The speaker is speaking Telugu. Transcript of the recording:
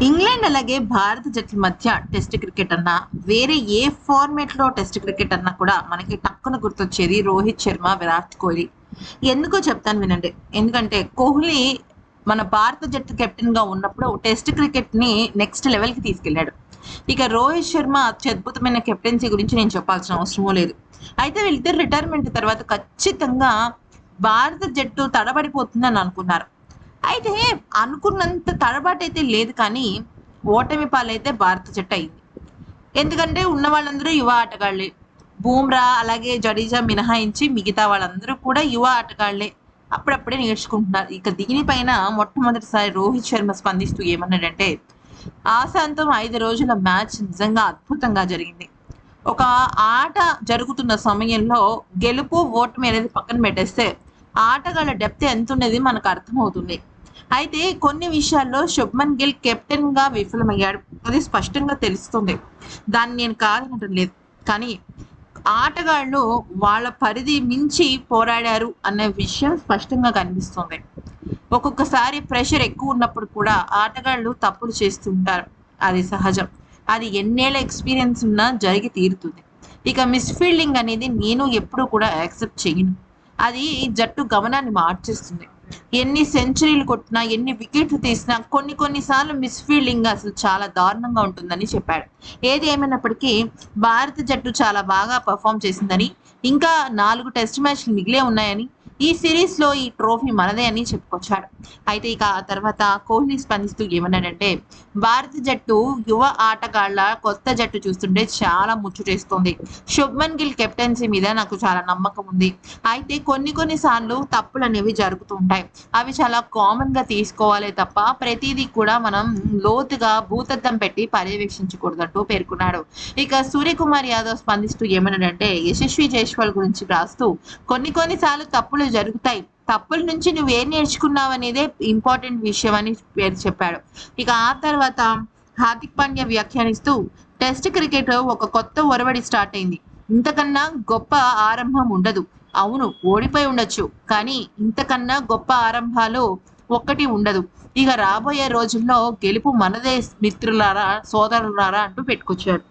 ఇంగ్లాండ్ అలాగే భారత జట్ల మధ్య టెస్ట్ క్రికెట్ అన్నా వేరే ఏ ఫార్మేట్లో టెస్ట్ క్రికెట్ అన్నా కూడా మనకి టక్కున గుర్తొచ్చేది రోహిత్ శర్మ విరాట్ కోహ్లీ. ఎందుకో చెప్తాను వినండి. ఎందుకంటే కోహ్లీ మన భారత జట్టు కెప్టెన్గా ఉన్నప్పుడు టెస్ట్ క్రికెట్ని నెక్స్ట్ లెవెల్కి తీసుకెళ్ళాడు ఇక రోహిత్ శర్మ అత్యద్భుతమైన కెప్టెన్సీ గురించి నేను చెప్పాల్సిన అవసరమూ లేదు. అయితే వీళ్ళిద్దరు రిటైర్మెంట్ తర్వాత ఖచ్చితంగా భారత జట్టు తడబడిపోతుందని అనుకున్నారు. అయితే అనుకున్నంత తడబాటు అయితే లేదు కానీ ఓటమి పాలైతే భారత జట్టు అయింది. ఎందుకంటే ఉన్న వాళ్ళందరూ యువ ఆటగాళ్ళే బూమ్రా అలాగే జడేజా మినహాయించి మిగతా వాళ్ళందరూ కూడా యువ ఆటగాళ్ళే అప్పుడప్పుడే నేర్చుకుంటున్నారు. ఇక దీనిపైన మొట్టమొదటిసారి రోహిత్ శర్మ స్పందిస్తూ ఏమన్నాడంటే ఆశాంతం ఐదు రోజుల మ్యాచ్ నిజంగా అద్భుతంగా జరిగింది. ఒక ఆట జరుగుతున్న సమయంలో గెలుపు ఓటమి అనేది పక్కన పెట్టేస్తే ఆటగాళ్ళ డెప్త్ ఎంత ఉన్నది మనకు అర్థమవుతుంది. అయితే కొన్ని విషయాల్లో శుభ్మన్ గిల్ కెప్టెన్గా విఫలమయ్యాడు. అది స్పష్టంగా తెలుస్తుంది. దాన్ని నేను కాదనటం లేదు. కానీ ఆటగాళ్ళు వాళ్ళ పరిధి మించి పోరాడారు అనే విషయం స్పష్టంగా కనిపిస్తుంది. ఒక్కొక్కసారి ప్రెషర్ ఎక్కువ ఉన్నప్పుడు కూడా ఆటగాళ్ళు తప్పులు చేస్తుంటారు అది సహజం. అది ఎన్నేళ్ళ ఎక్స్పీరియన్స్ ఉన్నా జరిగి తీరుతుంది. ఇక మిస్ ఫీల్డింగ్ అనేది నేను ఎప్పుడూ కూడా యాక్సెప్ట్ చేయను. అది జట్టు గమనాన్ని మార్చేస్తుంది. ఎన్ని సెంచరీలు కొట్టినా ఎన్ని వికెట్లు తీసినా కొన్ని కొన్నిసార్లు మిస్ ఫీల్డింగ్ అసలు చాలా దారుణంగా ఉంటుందని చెప్పాడు. ఏది ఏమైనప్పటికీ భారత జట్టు చాలా బాగా పర్ఫామ్ చేసిందని ఇంకా నాలుగు టెస్ట్ మ్యాచ్లు మిగిలే ఉన్నాయని ఈ సిరీస్లో ఈ ట్రోఫీ మనదే అని చెప్పుకొచ్చాడు అయితే ఇక ఆ తర్వాత కోహ్లీ స్పందిస్తూ ఏమన్నాడంటే భారత జట్టు యువ ఆటగాళ్ళ కొత్త జట్టు చూస్తుంటే చాలా ముచ్చుటేస్తోంది శుభ్మన్ గిల్ కెప్టెన్సీ మీద నాకు చాలా నమ్మకం ఉంది. అయితే కొన్ని కొన్ని సార్లు తప్పులు అనేవి జరుగుతూ ఉంటాయి. అవి చాలా కామన్గా తీసుకోవాలి తప్ప ప్రతిదీ కూడా మనం లోతుగా భూతద్దం పెట్టి పర్యవేక్షించకూడదంటూ పేర్కొన్నాడు. ఇక సూర్యకుమార్ యాదవ్ స్పందిస్తూ ఏమన్నాడంటే యశస్వి జైస్వాల్ గురించి రాస్తూ కొన్ని కొన్నిసార్లు తప్పులు జరుగుతాయి. తప్పుల నుంచి నువ్వు ఏం నేర్చుకున్నావు అనేదే ఇంపార్టెంట్ విషయం అని పేరు చెప్పాడు. ఇక ఆ తర్వాత హార్దిక్ పాండ్యా వ్యాఖ్యానిస్తూ టెస్ట్ క్రికెట్ ఒక కొత్త ఒరవడి స్టార్ట్ అయింది. ఇంతకన్నా గొప్ప ఆరంభం ఉండదు. అవును ఓడిపోయి ఉండొచ్చు. కానీ ఇంతకన్నా గొప్ప ఆరంభాలు ఒక్కటి ఉండదు. ఇక రాబోయే రోజుల్లో గెలుపు మనదే మిత్రులారా సోదరులారా అంటూ పెట్టుకొచ్చాడు.